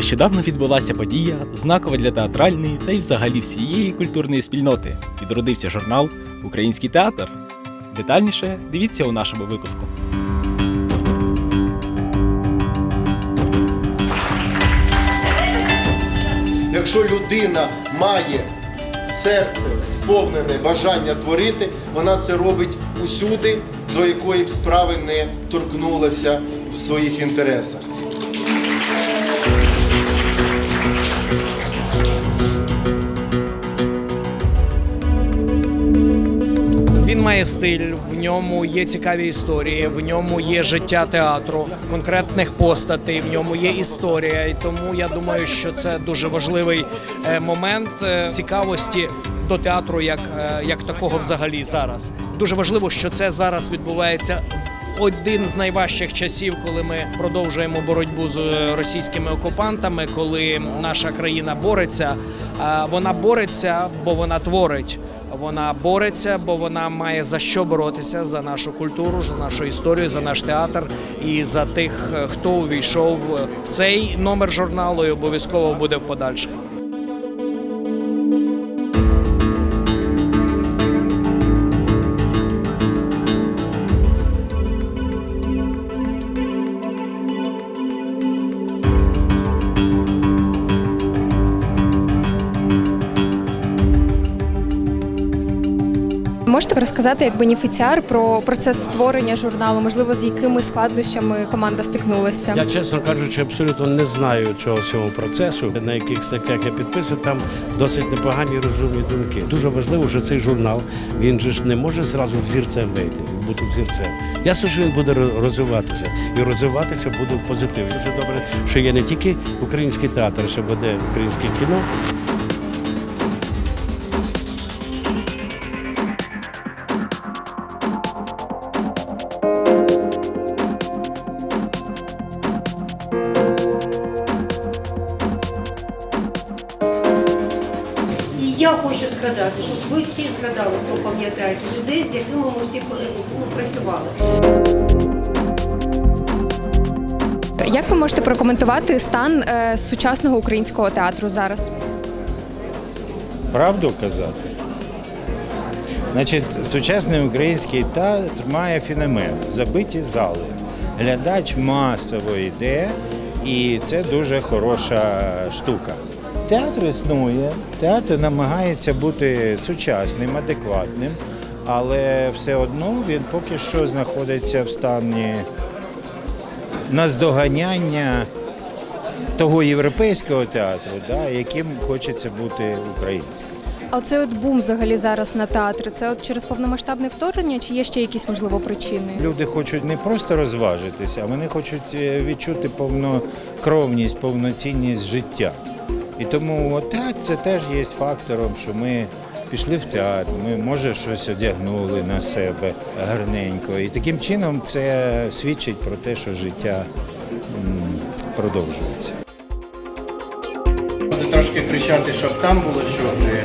Нещодавно відбулася подія, знакова для театральної та й взагалі всієї культурної спільноти. Відродився журнал Український театр. Детальніше дивіться у нашому випуску. Якщо людина має серце сповнене бажання творити, вона це робить усюди, до якої б справи не торкнулася в своїх інтересах. Має стиль, в ньому є цікаві історії, в ньому є життя театру, конкретних постатей, в ньому є історія. І тому я думаю, що це дуже важливий е, момент е, цікавості до театру, як, е, як такого взагалі зараз. Дуже важливо, що це зараз відбувається в один з найважчих часів, коли ми продовжуємо боротьбу з російськими окупантами, коли наша країна бореться. Вона бореться, бо вона творить. Вона бореться, бо вона має за що боротися за нашу культуру, за нашу історію, за наш театр і за тих, е, хто увійшов в цей номер журналу і обов'язково буде в подальших. Можете розказати як бенефіціар про процес створення журналу, можливо, з якими складнощами команда стикнулася? Я, чесно кажучи, абсолютно не знаю цього всього процесу, на яких статтях я підписую. Там досить непогані розумні думки. Дуже важливо, що цей журнал він же ж не може зразу взірцем вийти, бути взірцем. Ясно, що він буде роз- розвиватися, і розвиватися буде в позитиві. Дуже добре, що є не тільки український театр, що буде українське кіно. Я хочу згадати, щоб ви всі згадали, хто пам'ятаєте людей, з якими ми всі ну, працювали. Як ви можете прокоментувати стан е, сучасного українського театру зараз? Правду казати. Значить, сучасний український театр має феномен забиті зали. Глядач масово йде, і це дуже хороша штука. Театр існує, театр намагається бути сучасним, адекватним, але все одно він поки що знаходиться в стані наздоганяння того європейського театру, да, яким хочеться бути українським. А оцей от бум взагалі зараз на театри, це от через повномасштабне вторгнення, чи є ще якісь можливо причини? Люди хочуть не просто розважитися, а вони хочуть е, відчути повнокровність, повноцінність життя. І тому так це теж є фактором, що ми пішли в театр, ми може щось одягнули на себе гарненько. І таким чином це свідчить про те, що життя продовжується. Трошки кричати, щоб там було чорне.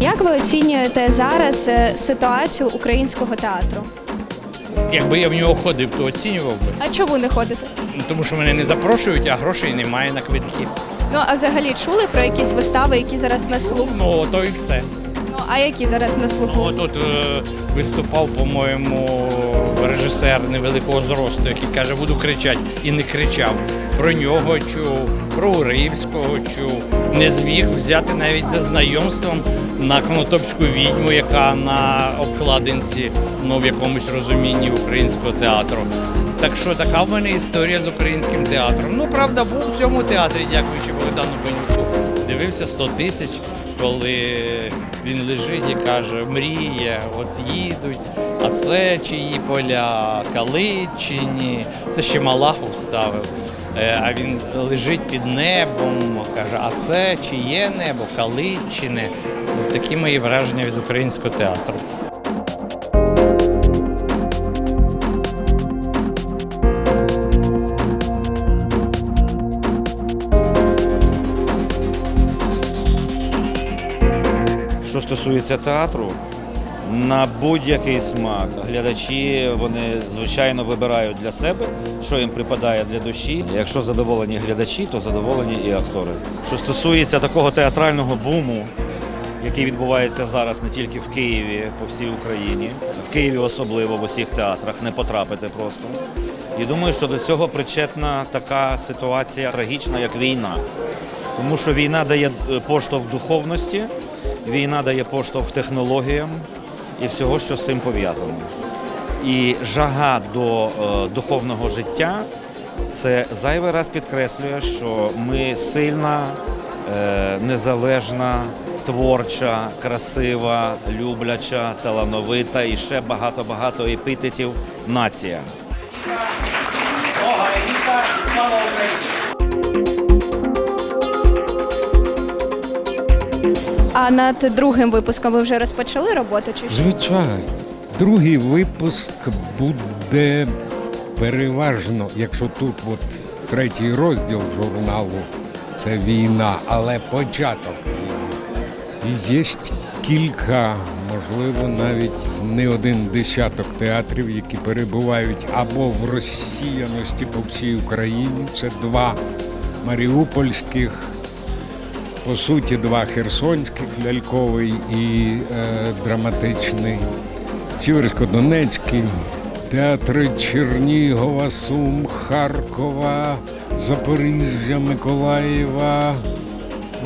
Як ви оцінюєте зараз е, ситуацію українського театру? Якби я в нього ходив, то оцінював би. А чому не ходите? Ну, Тому що мене не запрошують, а грошей немає на квитки. Ну а взагалі чули про якісь вистави, які зараз на слуху? Ну, то і все. Ну а які зараз на слуху? Ну, тут е, виступав, по-моєму, режисер невеликого зросту, який каже, буду кричати, і не кричав. Про нього чув, про Уривського чув. Не зміг взяти навіть за знайомством на Конотопську відьму, яка на обкладинці, ну в якомусь розумінні українського театру. Так що така в мене історія з українським театром. Ну, правда, був в цьому театрі, дякуючи Богдану Бенюку. Дивився 100 тисяч, коли він лежить і каже, мріє, от їдуть, а це чиї поля, Каличині, це ще Малахов ставив. Е, А він лежить під небом, каже, а це чиє небо, Каличине. От такі мої враження від українського театру. Що стосується театру, на будь-який смак. Глядачі вони звичайно вибирають для себе, що їм припадає для душі. Якщо задоволені глядачі, то задоволені і актори. Що стосується такого театрального буму, який відбувається зараз не тільки в Києві, по всій Україні, в Києві особливо в усіх театрах, не потрапити просто. І думаю, що до цього причетна така ситуація трагічна, як війна. Тому що війна дає е, поштовх духовності, війна дає поштовх технологіям і всього, що з цим пов'язано. І жага до е, духовного життя це зайвий раз підкреслює, що ми сильна, е, незалежна, творча, красива, любляча, талановита і ще багато-багато епітетів нація. А над другим випуском ви вже розпочали роботу? Чи? Звичайно, другий випуск буде переважно, якщо тут от третій розділ журналу це війна, але початок війни. І є кілька, можливо, навіть не один десяток театрів, які перебувають або в розсіяності по всій Україні. Це два маріупольських по суті, два херсонських ляльковий і е, драматичний, Сіверсько-Донецький, театри Чернігова, Сум, Харкова, Запоріжжя, Миколаєва,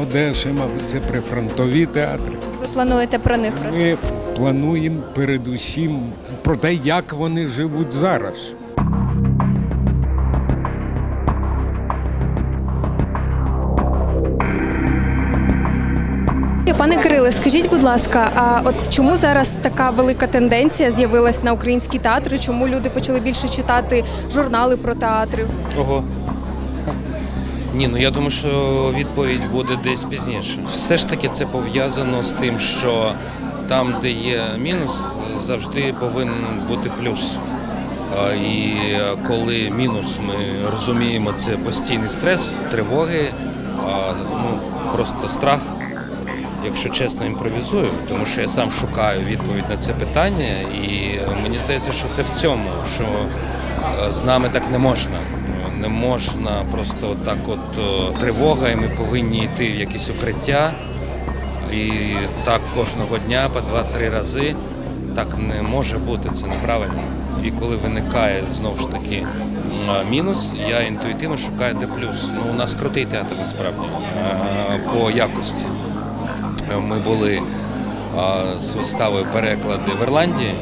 Одеси, мабуть, це прифронтові театри. Ви плануєте про них? Ми плануємо передусім про те, як вони живуть зараз. Пане Кириле, скажіть, будь ласка, а от чому зараз така велика тенденція з'явилась на українські театри? Чому люди почали більше читати журнали про театри? Ого. Ні, ну я думаю, що відповідь буде десь пізніше. Все ж таки це пов'язано з тим, що там, де є мінус, завжди повинен бути плюс. І коли мінус, ми розуміємо, це постійний стрес, тривоги, ну просто страх, якщо чесно, імпровізую, тому що я сам шукаю відповідь на це питання, і мені здається, що це в цьому, що е, з нами так не можна. Не можна просто так, от е, тривога, і ми повинні йти в якісь укриття. І так кожного дня по два-три рази. Так не може бути, це неправильно. І коли виникає знову ж таки мінус, я інтуїтивно шукаю де плюс. Ну, у нас крутий театр насправді е, по якості. Ми були з виставою переклади в Ірландії,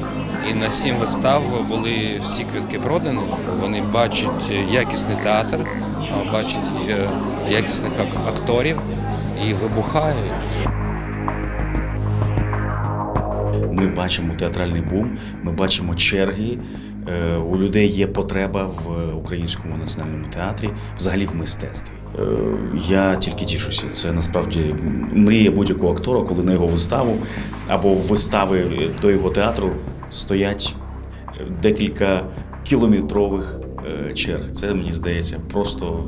і на сім вистав були всі квитки продані. Вони бачать якісний театр, бачать е, якісних акторів і вибухають. Ми бачимо театральний бум, ми бачимо черги. Е, У людей є потреба в українському національному театрі, взагалі в мистецтві. Е, Я тільки тішуся. Це насправді мрія будь-якого актора, коли на його виставу або вистави до його театру стоять декілька кілометрових е, черг. Це мені здається просто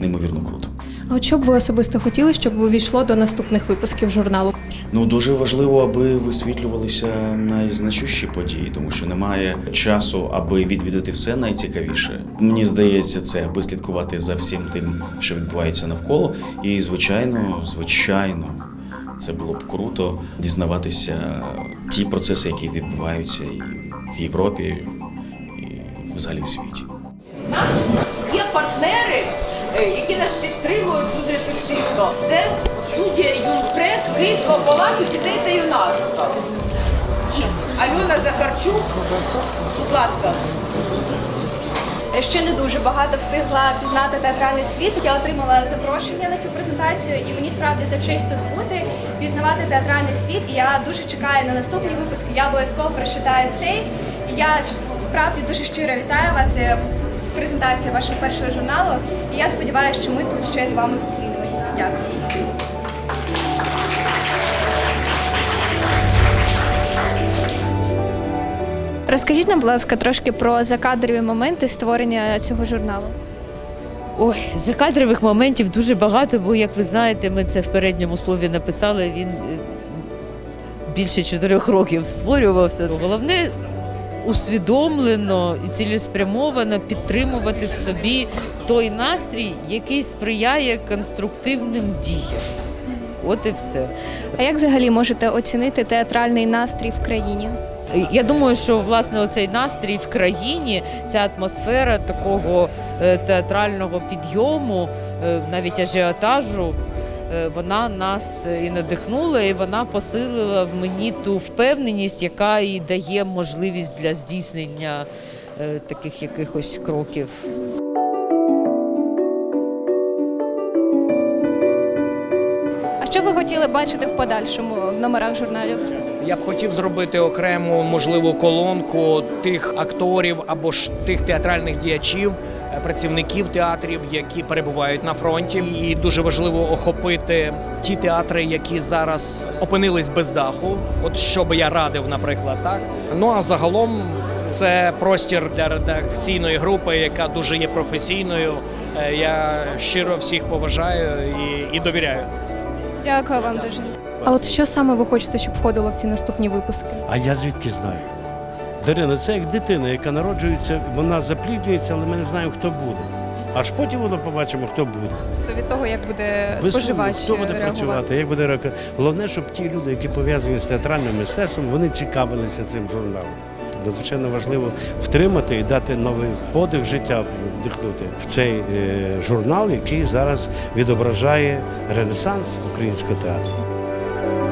неймовірно круто. А що б ви особисто хотіли, щоб увійшло до наступних випусків журналу? Ну дуже важливо, аби висвітлювалися найзначущі події, тому що немає часу, аби відвідати все найцікавіше. Мені здається, це аби слідкувати за всім тим, що відбувається навколо. І звичайно, звичайно, це було б круто дізнаватися ті процеси, які відбуваються і в Європі, і взагалі в світі. У нас є партнери, е, які нас підтримують дуже ефективно. Це студія Юнпрес Київського палату дітей та юнацтва. І Альона Захарчук, будь ласка. Ще не дуже багато встигла пізнати театральний світ. Я отримала запрошення на цю презентацію, і мені справді за честь тут бути, пізнавати театральний світ. І я дуже чекаю на наступні випуски. Я обов'язково прочитаю цей. І я справді дуже щиро вітаю вас. Це презентація вашого першого журналу. І я сподіваюся, що ми тут ще з вами зустрінемось. Дякую. Розкажіть нам, будь ласка, трошки про закадрові моменти створення цього журналу. Ой, закадрових моментів дуже багато, бо, як ви знаєте, ми це в передньому слові написали. Він е, більше чотирьох років створювався. Головне усвідомлено і цілеспрямовано підтримувати в собі той настрій, який сприяє конструктивним діям. От і все. А як взагалі можете оцінити театральний настрій в країні? Я думаю, що власне оцей настрій в країні, ця атмосфера такого е, театрального підйому, е, навіть ажіотажу, е, вона нас і надихнула, і вона посилила в мені ту впевненість, яка і дає можливість для здійснення таких якихось кроків. А що ви хотіли бачити в подальшому в номерах журналів? Я б хотів зробити окрему можливу колонку тих акторів або ж тих театральних діячів, е, працівників театрів, які перебувають на фронті. І дуже важливо охопити ті театри, які зараз опинились без даху. От що би я радив, наприклад, так. Ну а загалом це простір для редакційної групи, яка дуже є професійною. Е, Я щиро всіх поважаю і, і довіряю. Дякую вам дуже. А от що саме ви хочете, щоб входило в ці наступні випуски? А я звідки знаю? Дарина, це як дитина, яка народжується, вона запліднюється, але ми не знаємо, хто буде. Аж потім воно побачимо, хто буде. То від того, як буде Без споживач хто буде реагувати? працювати, як буде реагувати. Головне, щоб ті люди, які пов'язані з театральним мистецтвом, вони цікавилися цим журналом. Надзвичайно важливо втримати і дати новий подих життя, вдихнути в цей е, журнал, який зараз відображає ренесанс українського театру. thank you